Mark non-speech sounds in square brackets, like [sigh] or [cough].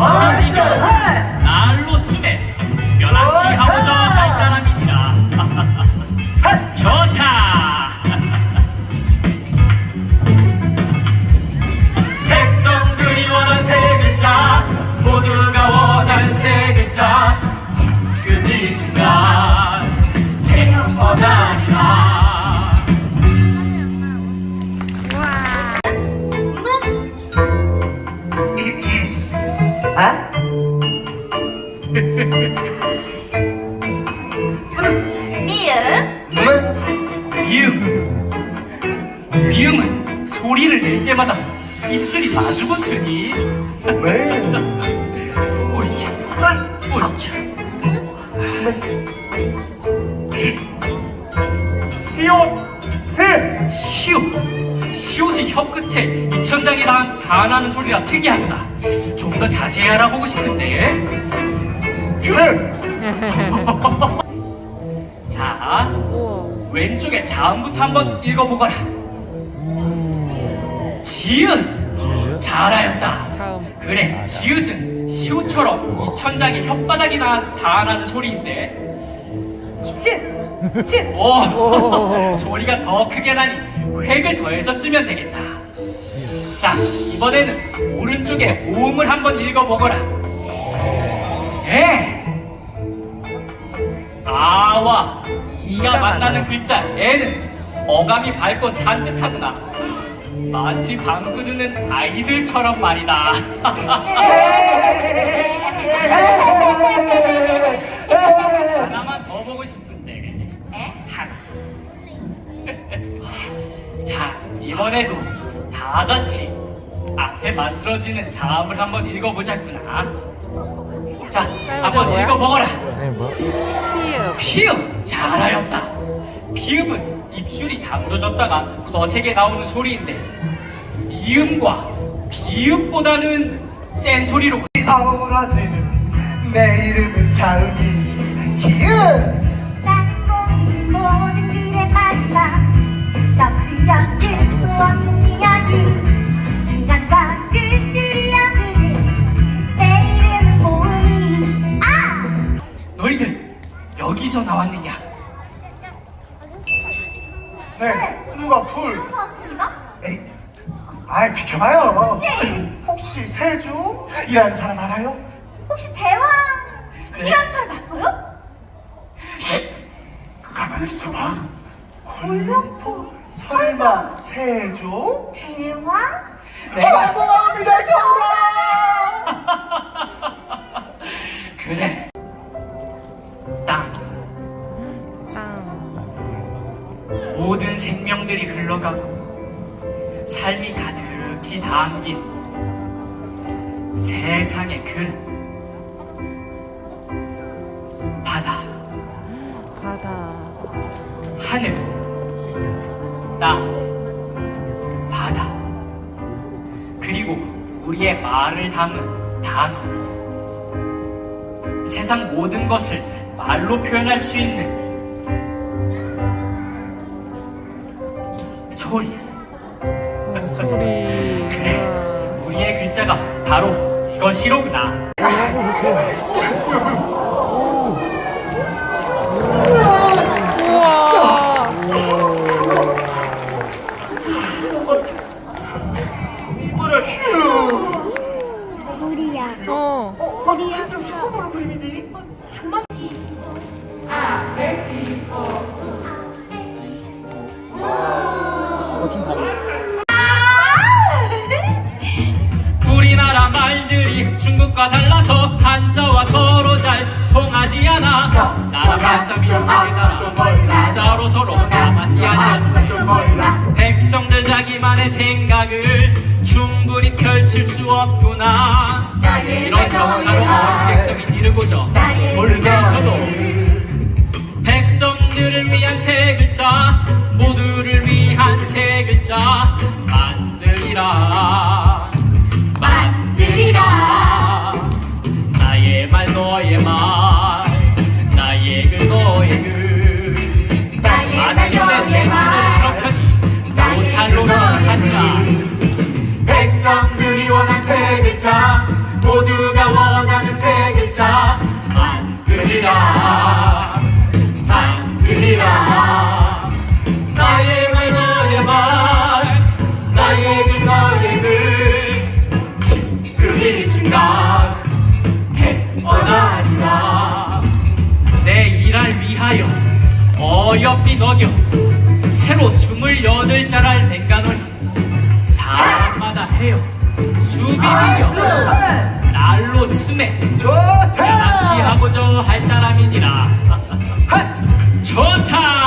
Marshall! 미음? 미음. 미음은 소리를 낼 때마다 입술이 마주붙으니 네. 오이치. 오이치. 시 시옷 시옷이 혀 끝에 입천장이 다, 다 나는 소리가 특이하구나 좀더 자세히 알아보고 싶은데 새. [laughs] 자. 왼쪽에 자음부터 한번 읽어보거라 지은 잘하였다. 그래 지읒은 시옷처럼 입천장에 혓바닥이 나, 다 나는 소리인데 쯧 쯧오 소리가 더 크게 나니 획을 더해서 쓰면 되겠다. 자 이번에는 오른쪽에 모음을 한번 읽어보거라. 에. 아와 이가 만나는 글자. 에는 어감이 밝고 산뜻하구나. 마치 방구 듣는 아이들처럼 말이다. [laughs] [laughs] 하나만 이번에도 다 같이 앞에 만들어지는 자음을 한번 읽어보자꾸나 자 한번? 읽어보거라 네, 뭐? 피읍. 피읍 잘하였다 피읍은 입술이 당겨졌다가 거세게 나오는 소리인데 이음과 비읍보다는 센 소리로 아우라지는 내 이름은 자음이 기은. 나는 꼭 모든 길의 마지막 납수양 끝 너희들 여기서 나왔느냐 네. 누가 풀? 에이. 아이 비켜봐요. 혹시 혹시 세주이라는 사람 알아요? 혹시 대왕 네. 이런 사람 봤어요? 가만히 있어봐. 골룡포 설마 세주? 대왕? 내가 고맙습니다 정답. 그래 땅 땅. 모든 생명들이 흘러가고 삶이 가득히 담긴 세상의 그 바다 바다. 하늘 땅 그리고 우리의 말을 담은 단어. 세상 모든 것을 말로 표현할 수 있는 소리. 어, 소리. 그래 우리의 글자가 바로 이것이로구나 발삼이 중국의 나라. 한자로 서로 사마띠 아니었어 백성들 자기만의 생각을 충분히 펼칠 수 없구나. 이런 정차로 어린 백성이 이르고저 돌면서도 백성들을 위한 세 글자 모두를 위한 세 글자 만들이라 해요. 수비디요 아, 날로 스매 좋다. 야나키하고 저 할따람이니라. [laughs] 좋다.